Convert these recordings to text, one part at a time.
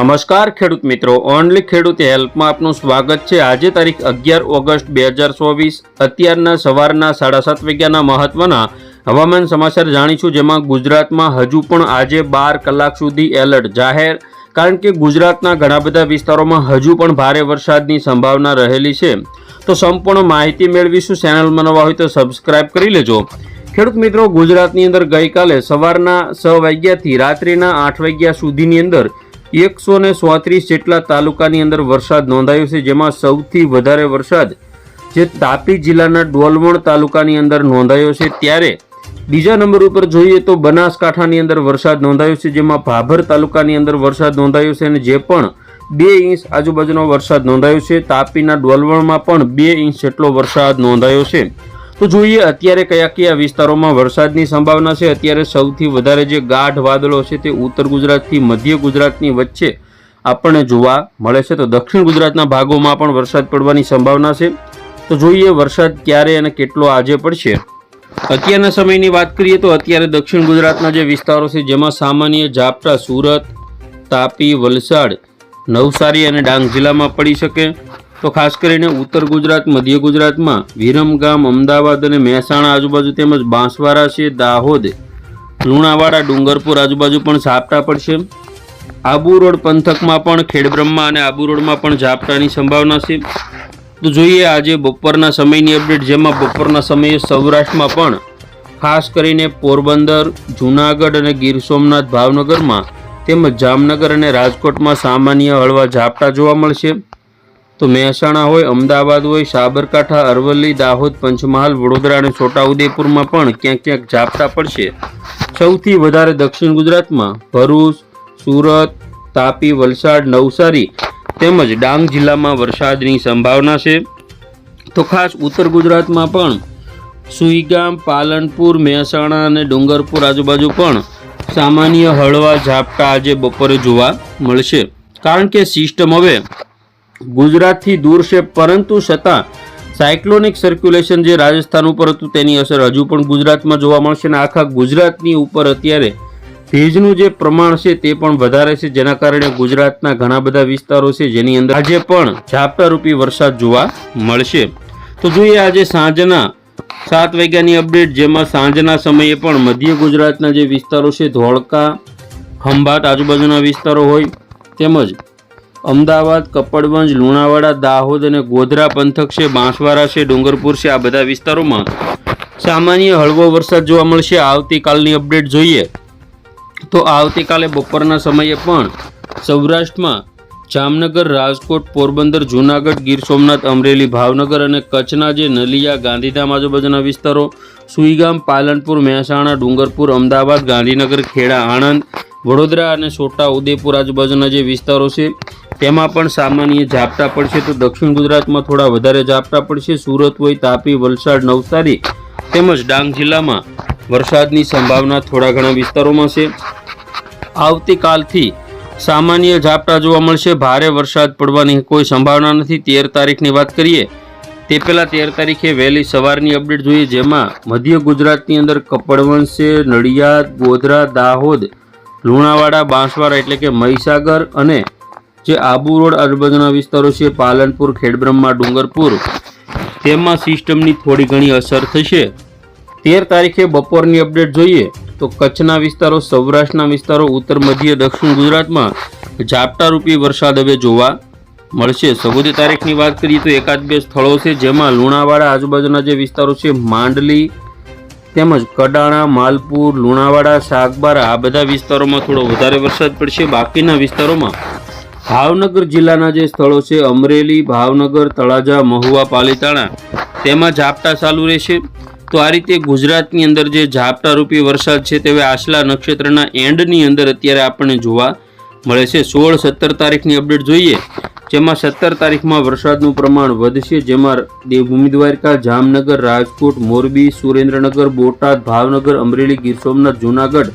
નમસ્કાર ખેડૂત મિત્રો, ઓનલી ખેડૂત હેલ્પમાં આપનું સ્વાગત છે. આજે તારીખ અગિયાર ઓગસ્ટ બે હજાર ચોવીસ. અત્યારના સવારના સાડા સાત વાગ્યાના મહત્વના હવામાન સમાચાર જાણીશું, જેમાં ગુજરાતમાં હજુ પણ આજે બાર કલાક સુધી એલર્ટ જાહેર, કારણ કે ગુજરાતના ઘણા બધા વિસ્તારોમાં હજુ પણ ભારે વરસાદની સંભાવના રહેલી છે. તો સંપૂર્ણ માહિતી મેળવીશું. ચેનલમાં નવા હોય તો સબસ્ક્રાઇબ કરી લેજો. ખેડૂત મિત્રો, ગુજરાતની અંદર ગઈકાલે સવારના છ વાગ્યાથી રાત્રિના આઠ વાગ્યા સુધીની અંદર એકસો ને ચોત્રીસ જેટલા તાલુકાની અંદર વરસાદ નોંધાયો છે, જેમાં સૌથી વધારે વરસાદ જે તાપી જિલ્લાના ડોલવણ તાલુકાની અંદર નોંધાયો છે. ત્યારે બીજા નંબર ઉપર જોઈએ તો બનાસકાંઠાની અંદર વરસાદ નોંધાયો છે, જેમાં ભાભર તાલુકાની અંદર વરસાદ નોંધાયો છે અને જે પણ બે ઇંચ આજુબાજુનો વરસાદ નોંધાયો છે. તાપીના ડોલવણમાં પણ બે ઇંચ જેટલો વરસાદ નોંધાયો છે. તો જોઈએ અત્યારે કયા કયા વિસ્તારોમાં વરસાદની સંભાવના છે. અત્યારે સૌથી વધારે જે ગાઢ વાદળો છે તે ઉત્તર ગુજરાતથી મધ્ય ગુજરાતની વચ્ચે આપણને જોવા મળે છે. તો દક્ષિણ ગુજરાતના ભાગોમાં પણ વરસાદ પડવાની સંભાવના છે. તો જોઈએ વરસાદ ક્યારે અને કેટલો આજે પડશે. અત્યારના સમયની વાત કરીએ તો અત્યારે દક્ષિણ ગુજરાતના જે વિસ્તારો છે જેમાં સામાન્ય ઝાપટા સુરત, તાપી, વલસાડ, નવસારી અને ડાંગ જિલ્લામાં પડી શકે. તો ખાસ કરીને ઉત્તર ગુજરાત, મધ્ય ગુજરાતમાં વિરમગામ અમદાવાદ અને મહેસાણા આજુબાજુ તેમજ બાંસવાડા છે, દાહોદ, લુણાવાડા, ડુંગરપુર આજુબાજુ પણ ઝાપટા પડશે. આબુ રોડ પંથકમાં પણ ખેડબ્રહ્મા અને આબુ રોડમાં પણ ઝાપટાની સંભાવના છે. તો જોઈએ આજે બપોરના સમયની અપડેટ, જેમાં બપોરના સમયે સૌરાષ્ટ્રમાં પણ ખાસ કરીને પોરબંદર, જૂનાગઢ અને ગીર સોમનાથ ભાવનગરમાં તેમજ જામનગર અને રાજકોટમાં સામાન્ય હળવા ઝાપટા જોવા મળશે. તો મહેસાણા હોય, અમદાવાદ હોય, સાબરકાંઠા, અરવલ્લી, દાહોદ, પંચમહાલ, વડોદરા અને છોટાઉદેપુરમાં પણ ક્યાંક ક્યાંક ઝાપટા પડશે. સૌથી વધારે દક્ષિણ ગુજરાતમાં ભરૂચ, સુરત, તાપી, વલસાડ, નવસારી તેમજ ડાંગ જિલ્લામાં વરસાદની સંભાવના છે. તો ખાસ ઉત્તર ગુજરાતમાં પણ સુઈગામ, પાલનપુર, મહેસાણા અને ડુંગરપુર આજુબાજુ પણ સામાન્ય હળવા ઝાપટા આજે બપોરે જોવા મળશે. કારણ કે સિસ્ટમ હવે ગુજરાતથી દૂર છે, પરંતુ છતાં સાયક્લોનિક સર્ક્યુલેશન જે રાજસ્થાન ઉપર હતું તેની અસર હજુ પણ ગુજરાતમાં જોવા મળશે અને આખા ગુજરાતની ઉપર અત્યારે ભેજનું જે પ્રમાણ છે તે પણ વધારે છે, જેના કારણે ગુજરાતના ઘણા બધા વિસ્તારો છે જેની અંદર આજે પણ ઝાપટારૂપી વરસાદ જોવા મળશે. તો જોઈએ આજે સાંજના સાત વાગ્યાની અપડેટ જેમાં સાંજના સમયે પણ મધ્ય ગુજરાતના જે વિસ્તારો છે, ધોળકા, ખંભાત આજુબાજુના વિસ્તારો હોય તેમજ અમદાવાદ, કપડવંજ, લુણાવાડા, દાહોદ અને ગોધરા પંથક છે, બાંસવાડા છે, ડુંગરપુર છે, આ બધા વિસ્તારોમાં. સામાન્ય હળવો વરસાદ જોવા મળશે, આવતીકાલની અપડેટ જોઈએ. તો આવતીકાલે બપોરના સમયે પણ સૌરાષ્ટ્રમાં જામનગર, રાજકોટ, પોરબંદર, જૂનાગઢ, ગીર સોમનાથ, અમરેલી, ભાવનગર અને કચ્છના જે નલિયા, ગાંધીધામ આજુબાજુના વિસ્તારો, સુઈગામ, પાલનપુર, મહેસાણા, ડુંગરપુર, અમદાવાદ, ગાંધીનગર, ખેડા, આણંદ, વડોદરા અને છોટા ઉદેપુર આજુબાજુના જે વિસ્તારો છે તેમાં પણ સામાન્ય ઝાપટા પડશે તો દક્ષિણ ગુજરાતમાં થોડા વધારે ઝાપટા પડશે. સુરત હોય તાપી, વલસાડ નવસારી તેમજ ડાંગ જિલ્લામાં વરસાદની સંભાવના થોડા ઘણા વિસ્તારોમાં છે. આવતીકાલથી સામાન્ય ઝાપટા જોવા મળશે. ભારે વરસાદ પડવાની કોઈ સંભાવના નથી. તેર તારીખની વાત કરીએ, તે પહેલાં તેર તારીખે વહેલી સવારની અપડેટ જોઈએ, જેમાં મધ્ય ગુજરાતની અંદર કપડવંશ, નડિયાદ, ગોધરા, દાહોદ, લુણાવાડા, બાંસવાડા એટલે કે મહીસાગર અને જે આબુ રોડ આજુબાજુના વિસ્તારો છે, પાલનપુર, ખેડબ્રહ્મા, ડુંગરપુર. તેમાં સિસ્ટમની થોડી ઘણી અસર થશે. તેર તારીખે બપોરની અપડેટ જોઈએ તો કચ્છના વિસ્તારો, સૌરાષ્ટ્રના વિસ્તારો, ઉત્તર, મધ્ય, દક્ષિણ ગુજરાતમાં ઝાપટારૂપી વરસાદ હવે જોવા મળશે. ચૌદ તારીખની વાત કરીએ તો એકાદ બે સ્થળો છે, જેમાં લુણાવાડા આજુબાજુના જે વિસ્તારો છે, માંડલી તેમજ કડાણા, માલપુર, લુણાવાડા શાકબારા આ બધા વિસ્તારોમાં થોડો વધારે વરસાદ પડશે. બાકીના વિસ્તારોમાં ભાવનગર જિલ્લાના જે સ્થળો છે, અમરેલી, ભાવનગર, તળાજા, મહુવા, પાલીતાણા, તેમાં ઝાપટા ચાલુ રહેશે. તો આ રીતે ગુજરાતની અંદર જે ઝાપટારૂપી વરસાદ છે તે આશલા નક્ષત્રના એન્ડની અંદર અત્યારે આપણને જોવા મળે છે. સોળ સત્તર તારીખની અપડેટ જોઈએ, જેમાં સત્તર તારીખમાં વરસાદનું પ્રમાણ વધશે. જેમાં દેવભૂમિ દ્વારકા, જામનગર, રાજકોટ, મોરબી, સુરેન્દ્રનગર, બોટાદ, ભાવનગર, અમરેલી, ગીર સોમનાથ, જૂનાગઢ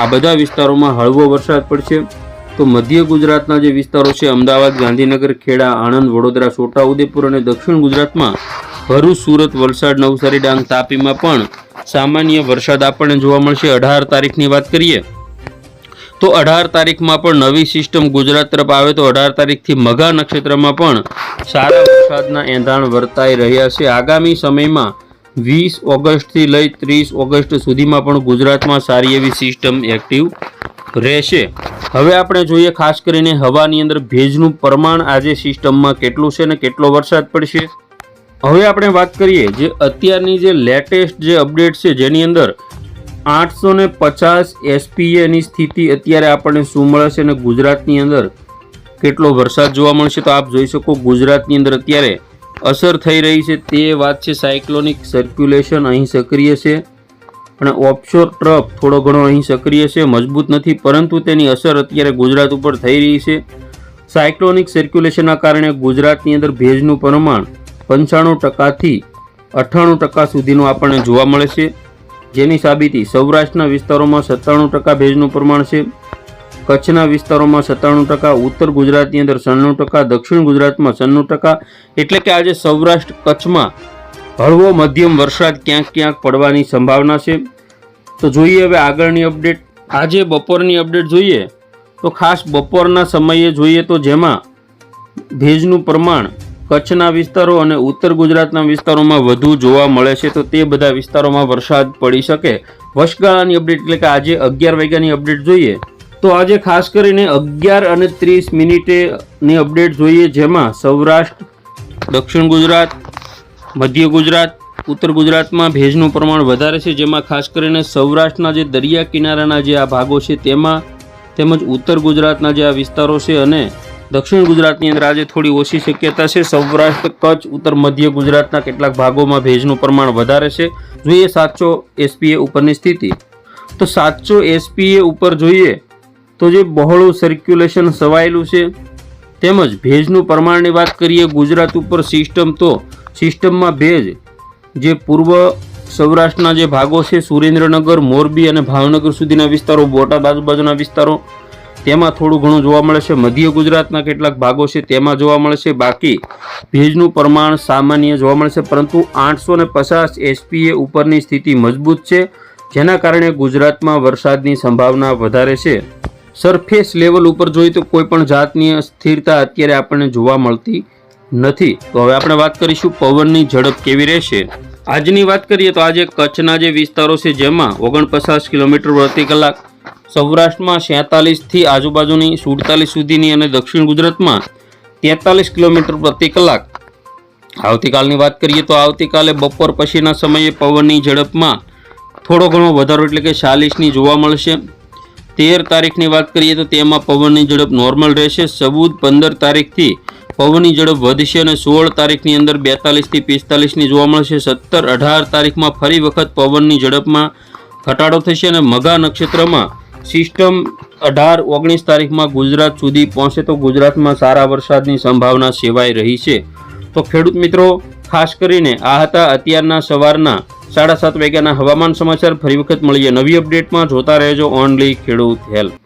આ બધા વિસ્તારોમાં હળવો વરસાદ પડશે. તો મધ્ય ગુજરાતના જે વિસ્તારો છે, અમદાવાદ, ગાંધીનગર, ખેડા, આણંદ, વડોદરા, છોટાઉદેપુર અને દક્ષિણ ગુજરાતમાં ભરૂચ, સુરત, વલસાડ નવસારી ડાંગ તાપીમાં પણ સામાન્ય વરસાદ આપણને જોવા મળશે. અઢાર તારીખની વાત કરીએ તો અઢાર તારીખમાં પણ નવી સિસ્ટમ ગુજરાત તરફ આવે તો અઢાર તારીખથી મઘા નક્ષત્રમાં પણ સારા વરસાદના એંધાણ વર્તાઈ રહ્યા છે. આગામી સમયમાં વીસ ઓગસ્ટથી લઈ ત્રીસ ઓગસ્ટ સુધીમાં પણ ગુજરાતમાં સારી એવી સિસ્ટમ એક્ટિવ રહેશે. હવે આપણે જોઈએ ખાસ કરીને હવાની અંદર ભેજનું પ્રમાણ આજે સિસ્ટમમાં કેટલું છે અને કેટલો વરસાદ પડશે? હવે આપણે વાત કરીએ જે અત્યારની જે લેટેસ્ટ જે અપડેટ છે જેની અંદર આઠસો ને પચાસ એસપીએની સ્થિતિ અત્યારે આપણને શું મળે છે અને ગુજરાતની અંદર કેટલો વરસાદ જોવા મળશે તો આપ જોઈ શકો ગુજરાતની અંદર અત્યારે અસર થઈ રહી છે તે વાત છે સાયક્લોનિક સર્ક્યુલેશન અહીં સક્રિય છે. અને ઓફશોર ટ્રફ થોડો ઘણો અહીં સક્રિય છે, મજબૂત નથી, પરંતુ તેની અસર અત્યારે ગુજરાત ઉપર થઈ રહી છે. સાયક્લોનિક સર્ક્યુલેશનના કારણે ગુજરાતની અંદર ભેજનું પ્રમાણ પંચાણું ટકાથી અઠ્ઠાણું ટકા સુધીનું આપણને જોવા મળે છે. જેની સાબિતી સૌરાષ્ટ્રના વિસ્તારોમાં સત્તાણું ટકા ભેજનું પ્રમાણ છે. કચ્છના વિસ્તારોમાં સત્તાણું ટકા, ઉત્તર ગુજરાતની અંદર સન્નું ટકા, દક્ષિણ ગુજરાતમાં સન્નું ટકા. એટલે કે આજે સૌરાષ્ટ્ર કચ્છમાં હળવો મધ્યમ વરસાદ ક્યાંક ક્યાંક પડવાની સંભાવના છે. તો જોઈએ હવે આગળની અપડેટ. આજે બપોરની અપડેટ જોઈએ તો ખાસ બપોરના સમયે જોઈએ તો જેમાં ભેજનું પ્રમાણ કચ્છના વિસ્તારો અને ઉત્તર ગુજરાતના વિસ્તારોમાં વધુ જોવા મળે છે તો તે બધા વિસ્તારોમાં વરસાદ પડી શકે. વર્ષગાળાની અપડેટ એટલે કે આજે અગિયાર વાગ્યાની અપડેટ જોઈએ તો આજે ખાસ કરીને અગિયાર અને ત્રીસ મિનિટેની અપડેટ જોઈએ જેમાં સૌરાષ્ટ્ર, દક્ષિણ ગુજરાત, મધ્ય ગુજરાત ઉત્તર ગુજરાતમાં ભેજનું પ્રમાણ વધારે છે, જેમાં ખાસ કરીને સૌરાષ્ટ્રના જે દરિયા કિનારાના જે આ ભાગો છે, તેમાં તેમજ ઉત્તર ગુજરાતના જે આ વિસ્તારો છે અને દક્ષિણ ગુજરાતની અંદર આજે થોડી ઓછી શક્યતા છે. સૌરાષ્ટ્ર, કચ્છ, ઉત્તર મધ્ય ગુજરાતના કેટલાક ભાગોમાં ભેજનું પ્રમાણ વધારે છે. જોઈએ સાતસો એસપીએ ઉપરની સ્થિતિ. તો સાતસો એસપીએ ઉપર જોઈએ તો જે બહોળું સર્ક્યુલેશન સવાયેલું છે, તેમજ ભેજનું પ્રમાણની વાત કરીએ ગુજરાત ઉપર સિસ્ટમ તો સિસ્ટમમાં ભેજ જે પૂર્વ સૌરાષ્ટ્રના જે ભાગો છે, સુરેન્દ્રનગર, મોરબી અને ભાવનગર સુધીના વિસ્તારો, બોટાદ આજુબાજુના વિસ્તારો, તેમાં થોડું ઘણું જોવા મળે છે. મધ્ય ગુજરાતના કેટલાક ભાગો છે, તેમાં જોવા મળે છે. બાકી ભેજનું પ્રમાણ સામાન્ય જોવા મળે છે, પરંતુ આઠસો ને પચાસ એસપીએ ઉપરની સ્થિતિ મજબૂત છે, જેના કારણે ગુજરાતમાં વરસાદની સંભાવના વધારે છે. સરફેસ લેવલ ઉપર જોઈએ તો કોઈ પણ જાતની સ્થિરતા અત્યારે આપણને જોવા મળતી નથી. તો હવે આપણે વાત કરીશું પવનની ઝડપ કેવી રહેશે. આજની વાત કરીએ તો આજે કચ્છના જે વિસ્તારો છે જેમાં ઓગણપચાસ કિલોમીટર પ્રતિ કલાક, સૌરાષ્ટ્રમાં છેતાલીસથી આજુબાજુની સુડતાલીસ સુધીની અને દક્ષિણ ગુજરાતમાં તેતાલીસ કિલોમીટર પ્રતિ કલાક. આવતીકાલની વાત કરીએ તો આવતીકાલે બપોર પછીના સમયે પવનની ઝડપમાં થોડો ઘણો વધારો એટલે કે ચાલીસની જોવા મળશે. તેર તારીખની વાત કરીએ તો તેમાં પવનની ઝડપ નોર્મલ રહેશે. ચૌદ પંદર તારીખથી પવનની ઝડપ વધશે અને સોળ તારીખની અંદર બેતાલીસથી પિસ્તાલીસની જોવા મળશે. સત્તર અઢાર તારીખમાં ફરી વખત પવનની ઝડપમાં ઘટાડો થશે અને મઘા નક્ષત્રમાં સિસ્ટમ અઢાર ઓગણીસ તારીખમાં ગુજરાત સુધી પહોંચે તો ગુજરાતમાં સારા વરસાદની સંભાવના સેવાઈ રહી છે. તો ખેડૂત મિત્રો, ખાસ કરીને આ હતા અત્યારના સવારના સાડા સાત વાગ્યાના હવામાન સમાચાર. ફરી વખત મળીએ નવી અપડેટમાં. જોતા રહેજો ઓનલી ખેડૂત હેલ્પ